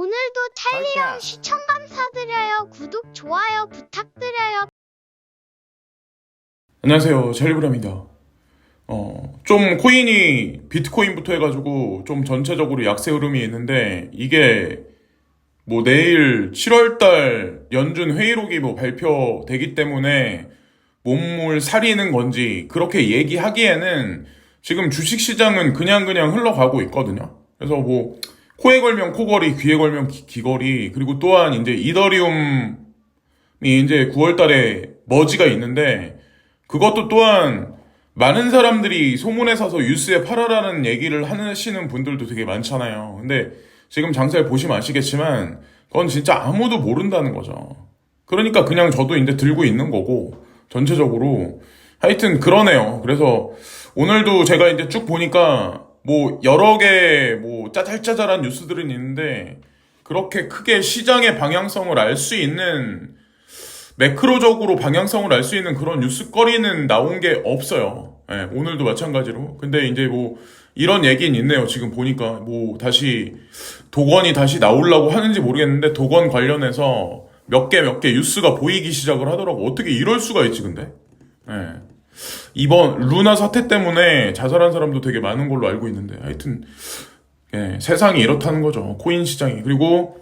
오늘도 찰리형 시청 감사드려요. 구독, 좋아요 부탁드려요. 안녕하세요. 젤리브라입니다. 어, 좀 코인이 비트코인부터 해가지고 좀 전체적으로 약세 흐름이 있는데 이게 뭐 내일 7월달 연준 회의록이 뭐 발표되기 때문에 몸을 사리는 건지 그렇게 얘기하기에는 지금 주식시장은 그냥 그냥 흘러가고 있거든요. 그래서 뭐 코에 걸면 코걸이, 귀에 걸면 귀- 귀걸이 그리고 또한 이제 이더리움이 이제 9월달에 머지가 있는데 그것도 또한 많은 사람들이 소문에 사서 뉴스에 팔아라는 얘기를 하시는 분들도 되게 많잖아요. 근데 지금 장사를 보시면 아시겠지만 그건 진짜 아무도 모른다는 거죠. 그러니까 그냥 저도 이제 들고 있는 거고 전체적으로 하여튼 그러네요. 그래서 오늘도 제가 이제 쭉 보니까 뭐 여러 개 뭐 짜잘짜잘한 뉴스들은 있는데 그렇게 크게 시장의 방향성을 알 수 있는 매크로적으로 방향성을 알 수 있는 그런 뉴스거리는 나온 게 없어요. 예, 오늘도 마찬가지로. 근데 이제 뭐 이런 얘기는 있네요. 지금 보니까 뭐 다시 도건이 다시 나오려고 하는지 모르겠는데 도건 관련해서 몇 개 몇개 뉴스가 보이기 시작을 하더라고. 어떻게 이럴 수가 있지 근데? 예. 이번 루나 사태 때문에 자살한 사람도 되게 많은 걸로 알고 있는데 하여튼 예, 세상이 이렇다는 거죠. 코인 시장이. 그리고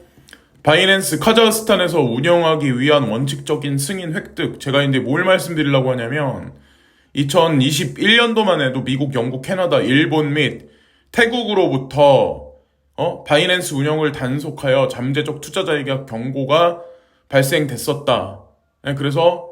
바이낸스 카자흐스탄에서 운영하기 위한 원칙적인 승인 획득. 제가 이제 뭘 말씀드리려고 하냐면 2021년도만 해도 미국, 영국, 캐나다, 일본 및 태국으로부터 어? 바이낸스 운영을 단속하여 잠재적 투자자에게 경고가 발생됐었다. 예, 그래서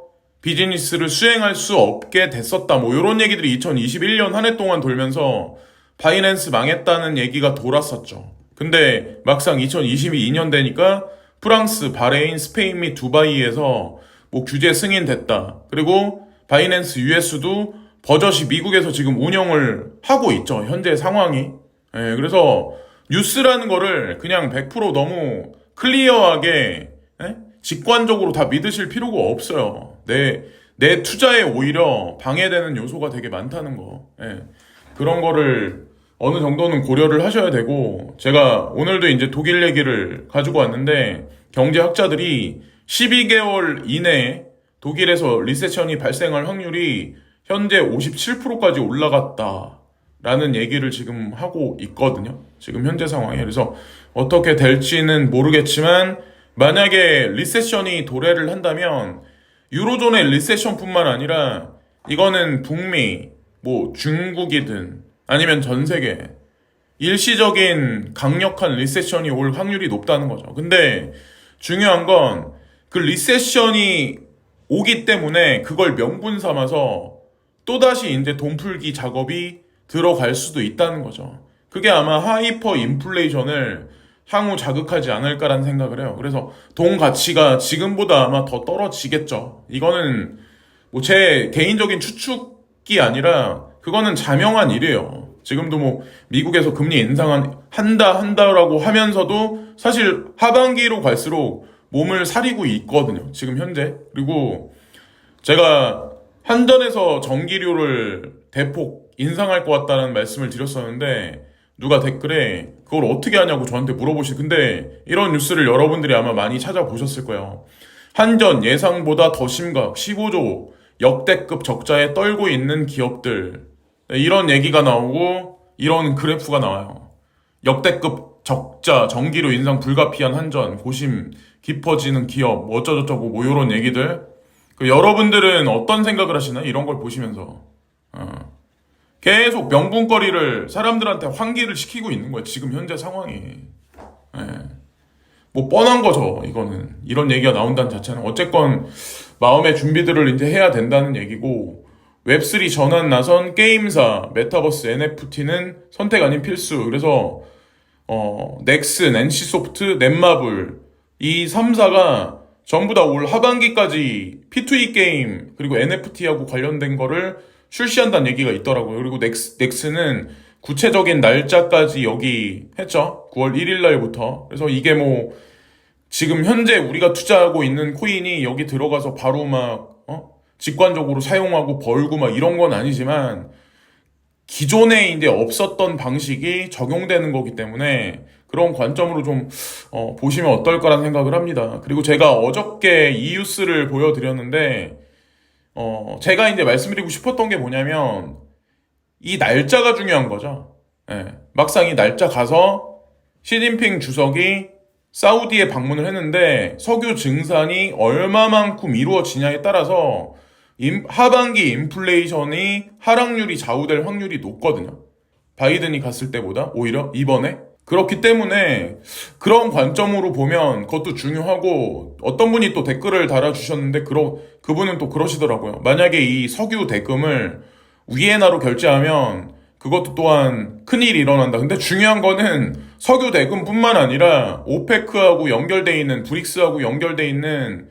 비즈니스를 수행할 수 없게 됐었다. 뭐 이런 얘기들이 2021년 한 해 동안 돌면서 바이낸스 망했다는 얘기가 돌았었죠. 근데 막상 2022년 되니까 프랑스, 바레인, 스페인 및 두바이에서 뭐 규제 승인됐다. 그리고 바이낸스 US도 버젓이 미국에서 지금 운영을 하고 있죠. 현재 상황이. 예, 그래서 뉴스라는 거를 그냥 100% 너무 클리어하게 예? 직관적으로 다 믿으실 필요가 없어요. 내, 내 투자에 오히려 방해되는 요소가 되게 많다는 거. 예. 그런 거를 어느 정도는 고려를 하셔야 되고, 제가 오늘도 이제 독일 얘기를 가지고 왔는데, 경제학자들이 12개월 이내에 독일에서 리세션이 발생할 확률이 현재 57%까지 올라갔다. 라는 얘기를 지금 하고 있거든요. 지금 현재 상황에. 그래서 어떻게 될지는 모르겠지만, 만약에 리세션이 도래를 한다면, 유로존의 리세션뿐만 아니라, 이거는 북미, 뭐 중국이든, 아니면 전 세계, 일시적인 강력한 리세션이 올 확률이 높다는 거죠. 근데 중요한 건 그 리세션이 오기 때문에 그걸 명분 삼아서 또다시 이제 돈 풀기 작업이 들어갈 수도 있다는 거죠. 그게 아마 하이퍼 인플레이션을 향후 자극하지 않을까라는 생각을 해요. 그래서 돈 가치가 지금보다 아마 더 떨어지겠죠. 이거는 뭐 제 개인적인 추측이 아니라 그거는 자명한 일이에요. 지금도 뭐 미국에서 금리 인상한 한다 한다라고 하면서도 사실 하반기로 갈수록 몸을 사리고 있거든요. 지금 현재. 그리고 제가 한전에서 전기료를 대폭 인상할 것 같다는 말씀을 드렸었는데 누가 댓글에 그걸 어떻게 하냐고 저한테 물어보시. 근데 이런 뉴스를 여러분들이 아마 많이 찾아보셨을 거예요. 한전 예상보다 더 심각 15조 역대급 적자에 떨고 있는 기업들 네, 이런 얘기가 나오고 이런 그래프가 나와요. 역대급 적자 전기료 인상 불가피한 한전 고심 깊어지는 기업 뭐 어쩌저쩌고 뭐 이런 얘기들 그 여러분들은 어떤 생각을 하시나요? 이런 걸 보시면서 어. 계속 명분거리를 사람들한테 환기를 시키고 있는 거예요. 지금 현재 상황이. 예. 뭐 뻔한 거죠. 이거는 이런 얘기가 나온다는 자체는 어쨌건 마음의 준비들을 이제 해야 된다는 얘기고 웹3 전환 나선 게임사 메타버스 NFT는 선택 아닌 필수. 그래서 어 넥슨, NC소프트, 넷마블 이 3사가 전부 다 올 하반기까지 P2E 게임 그리고 NFT하고 관련된 거를 출시한다는 얘기가 있더라고요. 그리고 넥스, 넥스는 구체적인 날짜까지 여기 했죠. 9월 1일 날부터. 그래서 이게 뭐 지금 현재 우리가 투자하고 있는 코인이 여기 들어가서 바로 막 어? 직관적으로 사용하고 벌고 막 이런 건 아니지만 기존에 이제 없었던 방식이 적용되는 거기 때문에 그런 관점으로 좀 어, 보시면 어떨까라는 생각을 합니다. 그리고 제가 어저께 이유스를 보여드렸는데 어, 제가 이제 말씀드리고 싶었던 게 뭐냐면 이 날짜가 중요한 거죠. 예, 막상 이 날짜 가서 시진핑 주석이 사우디에 방문을 했는데 석유 증산이 얼마만큼 이루어지냐에 따라서 임- 하반기 인플레이션이 하락률이 좌우될 확률이 높거든요. 바이든이 갔을 때보다 오히려 이번에 그렇기 때문에 그런 관점으로 보면 그것도 중요하고 어떤 분이 또 댓글을 달아주셨는데 그러, 그분은 또 그러시더라고요. 만약에 이 석유 대금을 위에나로 결제하면 그것도 또한 큰일이 일어난다. 근데 중요한 거는 석유 대금뿐만 아니라 오페크하고 연결돼 있는 브릭스하고 연결돼 있는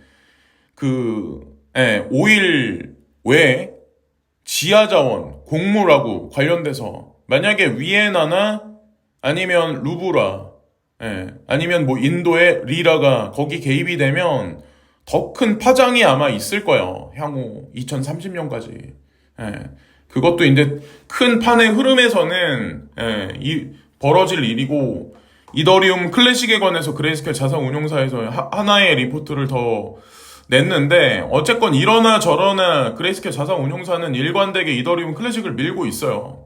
그 예, 오일 외에 지하 자원, 곡물하고 관련돼서 만약에 위에나나 아니면 루브라, 예, 아니면 뭐 인도의 리라가 거기 개입이 되면 더 큰 파장이 아마 있을 거예요. 향후 2030년까지. 예, 그것도 이제 큰 판의 흐름에서는 예, 이 벌어질 일이고 이더리움 클래식에 관해서 그레이스켈 자산 운용사에서 하- 하나의 리포트를 더 냈는데 어쨌건 이러나 저러나 그레이스켈 자산 운용사는 일관되게 이더리움 클래식을 밀고 있어요.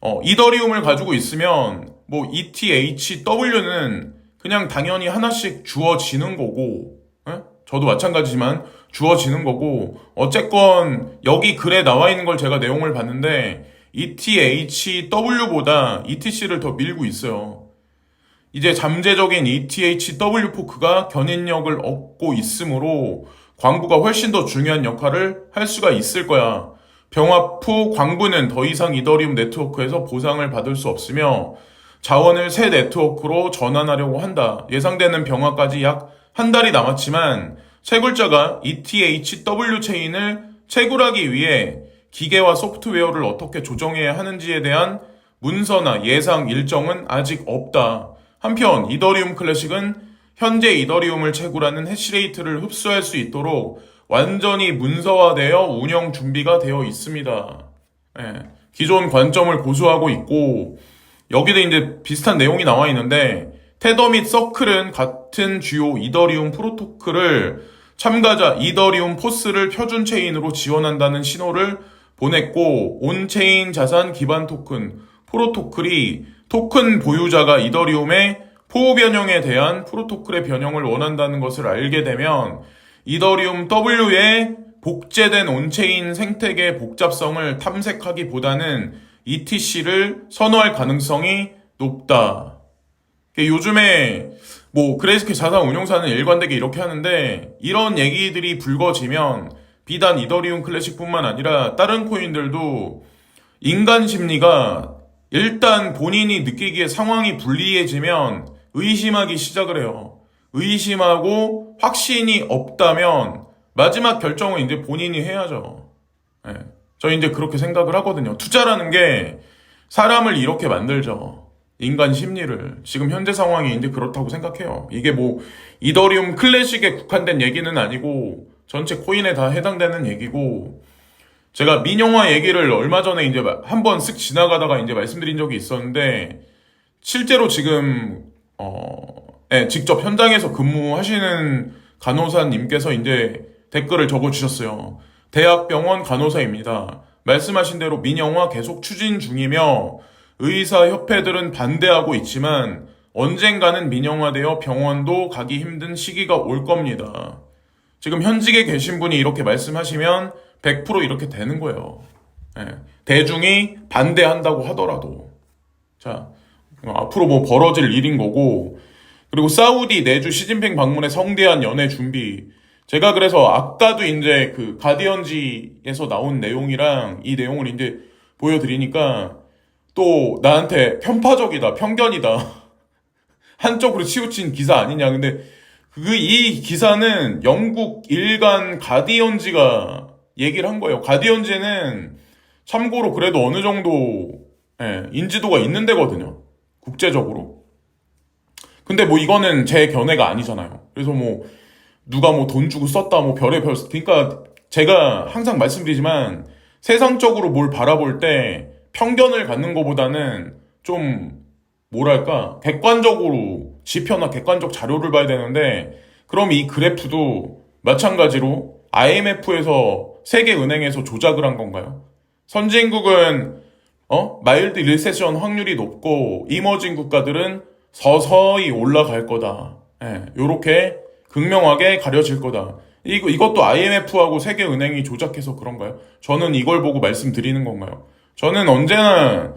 어, 이더리움을 가지고 있으면 뭐 ETHW는 그냥 당연히 하나씩 주어지는 거고 예? 저도 마찬가지지만 주어지는 거고 어쨌건 여기 글에 나와 있는 걸 제가 내용을 봤는데 ETHW보다 ETC를 더 밀고 있어요. 이제 잠재적인 ETHW 포크가 견인력을 얻고 있으므로 광부가 훨씬 더 중요한 역할을 할 수가 있을 거야. 병합 후 광부는 더 이상 이더리움 네트워크에서 보상을 받을 수 없으며 자원을 새 네트워크로 전환하려고 한다. 예상되는 병합까지 약 한 달이 남았지만 채굴자가 ETHW 체인을 채굴하기 위해 기계와 소프트웨어를 어떻게 조정해야 하는지에 대한 문서나 예상 일정은 아직 없다. 한편 이더리움 클래식은 현재 이더리움을 채굴하는 해시레이트를 흡수할 수 있도록 완전히 문서화되어 운영 준비가 되어 있습니다. 예, 기존 관점을 고수하고 있고 여기도 이제 비슷한 내용이 나와 있는데 테더 및 서클은 같은 주요 이더리움 프로토콜을 참가자 이더리움 포스를 표준 체인으로 지원한다는 신호를 보냈고 온체인 자산 기반 토큰 프로토콜이 토큰 보유자가 이더리움의 포 변형에 대한 프로토콜의 변형을 원한다는 것을 알게 되면 이더리움 W의 복제된 온체인 생태계 복잡성을 탐색하기보다는 ETC를 선호할 가능성이 높다. 요즘에 뭐 그레이스케 자산 운용사는 일관되게 이렇게 하는데 이런 얘기들이 불거지면 비단 이더리움 클래식뿐만 아니라 다른 코인들도 인간 심리가 일단 본인이 느끼기에 상황이 불리해지면 의심하기 시작을 해요. 의심하고 확신이 없다면 마지막 결정은 이제 본인이 해야죠. 예. 저 이제 그렇게 생각을 하거든요. 투자라는 게 사람을 이렇게 만들죠. 인간 심리를. 지금 현재 상황이 이제 그렇다고 생각해요. 이게 뭐 이더리움 클래식에 국한된 얘기는 아니고 전체 코인에 다 해당되는 얘기고 제가 민영화 얘기를 얼마 전에 이제 한번 쓱 지나가다가 이제 말씀드린 적이 있었는데 실제로 지금 어 예, 직접 현장에서 근무하시는 간호사님께서 이제 댓글을 적어 주셨어요. 대학병원 간호사입니다. 말씀하신 대로 민영화 계속 추진 중이며 의사협회들은 반대하고 있지만 언젠가는 민영화되어 병원도 가기 힘든 시기가 올 겁니다. 지금 현직에 계신 분이 이렇게 말씀하시면 100% 이렇게 되는 거예요. 예. 대중이 반대한다고 하더라도. 자, 어, 앞으로 뭐 벌어질 일인 거고. 그리고 사우디 내주 시진핑 방문의 성대한 연애 준비. 제가 그래서 아까도 이제 그 가디언지에서 나온 내용이랑 이 내용을 이제 보여드리니까 또 나한테 편파적이다, 편견이다. 한쪽으로 치우친 기사 아니냐. 근데 그 이 기사는 영국 일간 가디언지가 얘기를 한 거예요. 가디언지는 참고로 그래도 어느 정도 예, 인지도가 있는 데거든요. 국제적으로. 근데 뭐 이거는 제 견해가 아니잖아요. 그래서 뭐 누가 뭐 돈 주고 썼다 뭐 별의 별 그러니까 제가 항상 말씀드리지만 세상적으로 뭘 바라볼 때 편견을 갖는 것보다는 좀 뭐랄까 객관적으로 지표나 객관적 자료를 봐야 되는데 그럼 이 그래프도 마찬가지로 IMF에서 세계은행에서 조작을 한 건가요? 선진국은 어 마일드 리세션 확률이 높고 이머징 국가들은 서서히 올라갈 거다. 예, 요렇게 극명하게 가려질 거다. 이거 이것도 IMF하고 세계은행이 조작해서 그런가요? 저는 이걸 보고 말씀드리는 건가요? 저는 언제나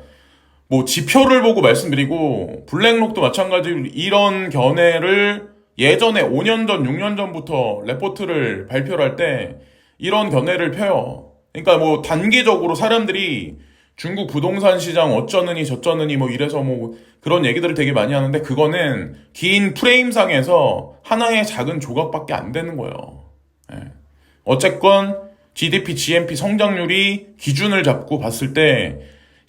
뭐 지표를 보고 말씀드리고 블랙록도 마찬가지로 이런 견해를 예전에 5년 전, 6년 전부터 레포트를 발표를 할 때 이런 견해를 펴요. 그러니까 뭐 단기적으로 사람들이 중국 부동산 시장 어쩌느니 저쩌느니 뭐 이래서 뭐 그런 얘기들을 되게 많이 하는데 그거는 긴 프레임상에서 하나의 작은 조각밖에 안 되는 거예요. 예. 어쨌건 GDP, GNP 성장률이 기준을 잡고 봤을 때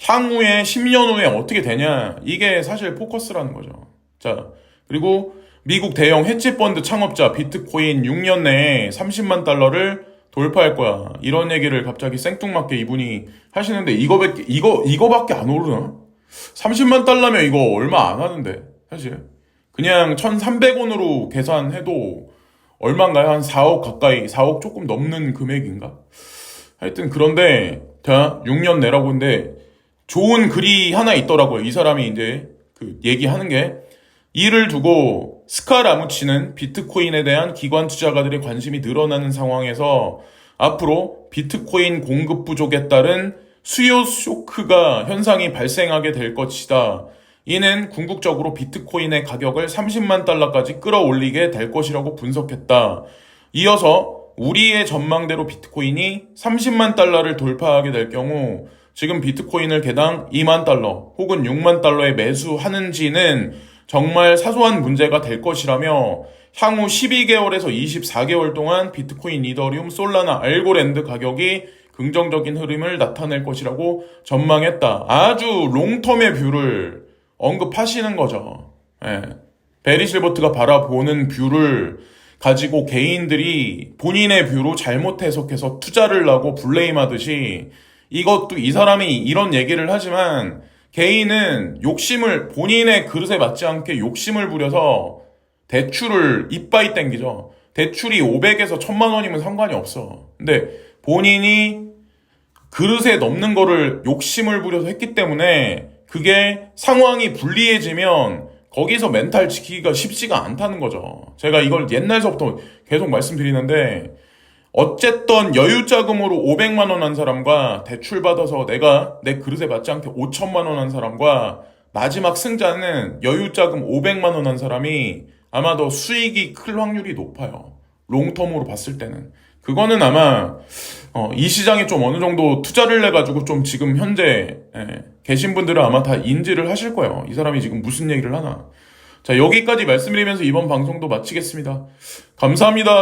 향후에 10년 후에 어떻게 되냐 이게 사실 포커스라는 거죠. 자 그리고 미국 대형 헤지펀드 창업자 비트코인 6년 내에 30만 달러를 돌파할 거야. 이런 얘기를 갑자기 생뚱맞게 이분이 하시는데 이거밖에 이거 이거밖에 안 오르나? 30만 달러면 이거 얼마 안 하는데 사실 그냥 1,300원으로 계산해도 얼마인가요? 한 4억 가까이 4억 조금 넘는 금액인가? 하여튼 그런데 자 6년 내라고 근데 좋은 글이 하나 있더라고요. 이 사람이 이제 그 얘기하는 게 이를 두고 스카 라무치는 비트코인에 대한 기관 투자가들의 관심이 늘어나는 상황에서 앞으로 비트코인 공급 부족에 따른 수요 쇼크가 현상이 발생하게 될 것이다. 이는 궁극적으로 비트코인의 가격을 30만 달러까지 끌어올리게 될 것이라고 분석했다. 이어서 우리의 전망대로 비트코인이 30만 달러를 돌파하게 될 경우 지금 비트코인을 개당 2만 달러 혹은 6만 달러에 매수하는지는 정말 사소한 문제가 될 것이라며 향후 12개월에서 24개월 동안 비트코인, 이더리움, 솔라나, 알고랜드 가격이 긍정적인 흐름을 나타낼 것이라고 전망했다. 아주 롱텀의 뷰를 언급하시는 거죠. 예. 베리 실버트가 바라보는 뷰를 가지고 개인들이 본인의 뷰로 잘못 해석해서 투자를 하고 블레임하듯이 이것도 이 사람이 이런 얘기를 하지만 개인은 욕심을 본인의 그릇에 맞지 않게 욕심을 부려서 대출을 이빠이 땡기죠. 대출이 500에서 1000만 원이면 상관이 없어. 근데 본인이 그릇에 넘는 거를 욕심을 부려서 했기 때문에 그게 상황이 불리해지면 거기서 멘탈 지키기가 쉽지가 않다는 거죠. 제가 이걸 옛날서부터 계속 말씀드리는데 어쨌든 여유 자금으로 500만 원 한 사람과 대출 받아서 내가 내 그릇에 맞지 않게 5천만 원 한 사람과 마지막 승자는 여유 자금 500만 원 한 사람이 아마 더 수익이 클 확률이 높아요. 롱텀으로 봤을 때는. 그거는 아마 어, 이 시장에 좀 어느 정도 투자를 해가지고 좀 지금 현재 예, 계신 분들은 아마 다 인지를 하실 거예요. 이 사람이 지금 무슨 얘기를 하나. 자 여기까지 말씀드리면서 이번 방송도 마치겠습니다. 감사합니다.